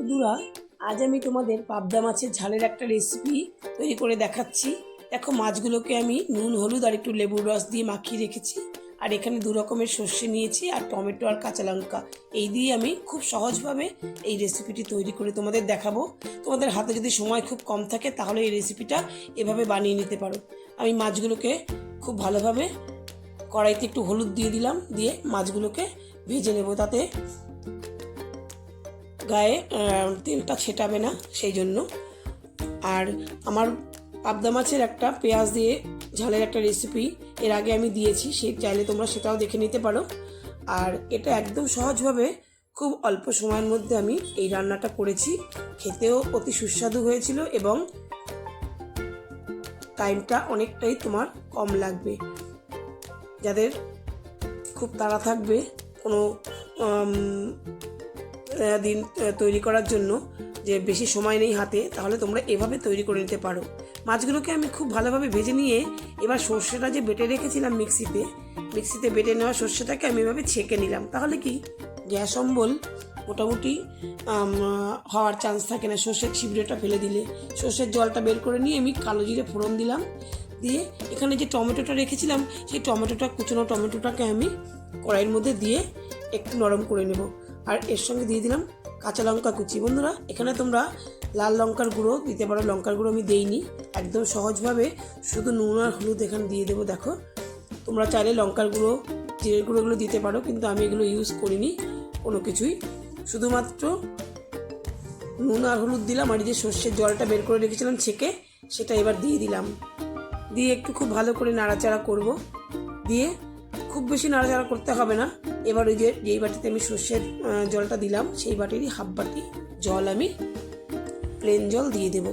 বন্ধুরা, আজ আমি তোমাদের পাবদা মাছের ঝালের একটা রেসিপি তৈরি করে দেখাচ্ছি। দেখো, মাছগুলোকে আমি নুন, হলুদ আর একটু লেবুর রস দিয়ে মাখিয়ে রেখেছি। আর এখানে দু রকমের সর্ষে নিয়েছি আর টমেটো আর কাঁচা লঙ্কা। এই দিয়ে আমি খুব সহজভাবে এই রেসিপিটি তৈরি করে তোমাদের দেখাবো। তোমাদের হাতে যদি সময় খুব কম থাকে, তাহলে এই রেসিপিটা এভাবে বানিয়ে নিতে পারো। আমি মাছগুলোকে খুব ভালোভাবে কড়াইতে একটু হলুদ দিয়ে দিলাম, দিয়ে মাছগুলোকে ভেজে নেব। তাতে গায়ে তেলটা ছেটাবে না, সেই জন্য। আর আমার পাবদা মাছের একটা পেঁয়াজ দিয়ে ঝালের একটা রেসিপি এর আগে আমি দিয়েছি, সে চাইলে তোমরা সেটাও দেখে নিতে পারো। আর এটা একদম সহজভাবে খুব অল্প সময়ের মধ্যে আমি এই রান্নাটা করেছি। খেতেও অতি সুস্বাদু হয়েছিল এবং টাইমটা অনেকটাই তোমার কম লাগবে। যাদের খুব তাড়া থাকবে, কোনো দিন তৈরি করার জন্য যে বেশি সময় নেই হাতে, তাহলে তোমরা এভাবে তৈরি করে নিতে পারো। মাছগুলোকে আমি খুব ভালোভাবে ভেজে নিয়ে এবার সর্ষেটা যে বেটে রেখেছিলাম মিক্সিতে মিক্সিতে বেটে নেওয়া সর্ষেটাকে আমি এভাবে ছেঁকে নিলাম। তাহলে কি? গ্যাস অম্বল মোটামুটি হওয়ার চান্স থাকে না। সর্ষের ছিবড়েটা ফেলে দিলে। সর্ষের জলটা বের করে নিয়ে আমি কালো জিরে ফোড়ন দিলাম। দিয়ে এখানে যে টমেটোটা রেখেছিলাম, সেই টমেটোটা, কুচনো টমেটোটাকে আমি কড়াইয়ের মধ্যে দিয়ে একটু নরম করে নেব। আর এর সঙ্গে দিয়ে দিলাম কাঁচা লঙ্কা কুচি। বন্ধুরা, এখানে তোমরা লাল লঙ্কার গুঁড়ো, দিতে পারো। লঙ্কার গুঁড়ো আমি দেইনি, একদম সহজভাবে শুধু নুন আর হলুদ এখানে দিয়ে দেবো, দেখো। তোমরা চাইলে লঙ্কার গুঁড়ো, জিরের গুঁড়োগুলো দিতে পারো, কিন্তু আমি এগুলো ইউজ করিনি কোনো কিছুই। শুধুমাত্র নুন আর হলুদ দিলাম, আর যে সর্ষের জলটা বের করে রেখেছিলাম ছেঁকে, সেটা এবার দিয়ে দিলাম। দিয়ে একটু খুব ভালো করে নাড়াচাড়া করব। দিয়ে খুব বেশি নাড়াচাড়া করতে হবে না। এবার ওই যে যেই বাটিতে আমি সর্ষের জলটা দিলাম, সেই বাটিরই হাফ বাটি জল আমি প্লেন জল দিয়ে দেব।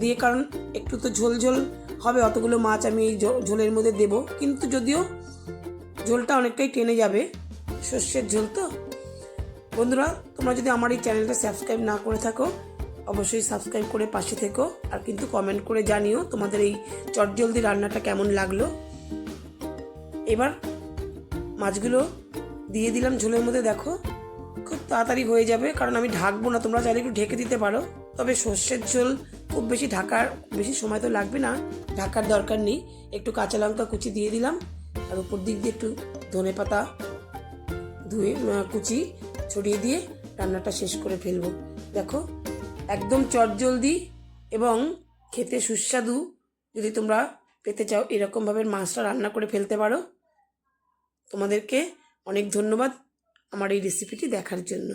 দিয়ে কারণ একটু তো ঝোল ঝোল হবে, অতগুলো মাছ আমি এই ঝোলের মধ্যে দেব। কিন্তু যদিও ঝোলটা অনেকটাই টেনে যাবে, সর্ষের ঝোল তো। বন্ধুরা, তোমরা যদি আমার এই চ্যানেলটা সাবস্ক্রাইব না করে থাকো, অবশ্যই সাবস্ক্রাইব করে পাশে থেকো, আর কিন্তু কমেন্ট করে জানিও তোমাদের এই চটজলদি রান্নাটা কেমন লাগল। এবার মাছগুলো দিয়ে দিলাম ঝোলের মধ্যে, দেখো। খুব তাড়াতাড়ি হয়ে যাবে, কারণ আমি ঢাকবো না, তোমরা চাইলে একটু ঢেকে দিতে পারো। তবে সর্ষের ঝোল খুব বেশি ঢাকার, বেশি সময় তো লাগবে না, ঢাকার দরকার নেই। একটু কাঁচা লঙ্কা কুচি দিয়ে দিলাম, আর উপর দিক দিয়ে একটু ধনে পাতা ধুয়ে কুচি ছড়িয়ে দিয়ে রান্নাটা শেষ করে ফেলব। দেখো, একদম চটজলদি এবং খেতে সুস্বাদু। যদি তোমরা পেতে চাও এরকমভাবে মাছটা রান্না করে ফেলতে পারো। তোমাদেরকে অনেক ধন্যবাদ আমার এই রেসিপিটি দেখার জন্য।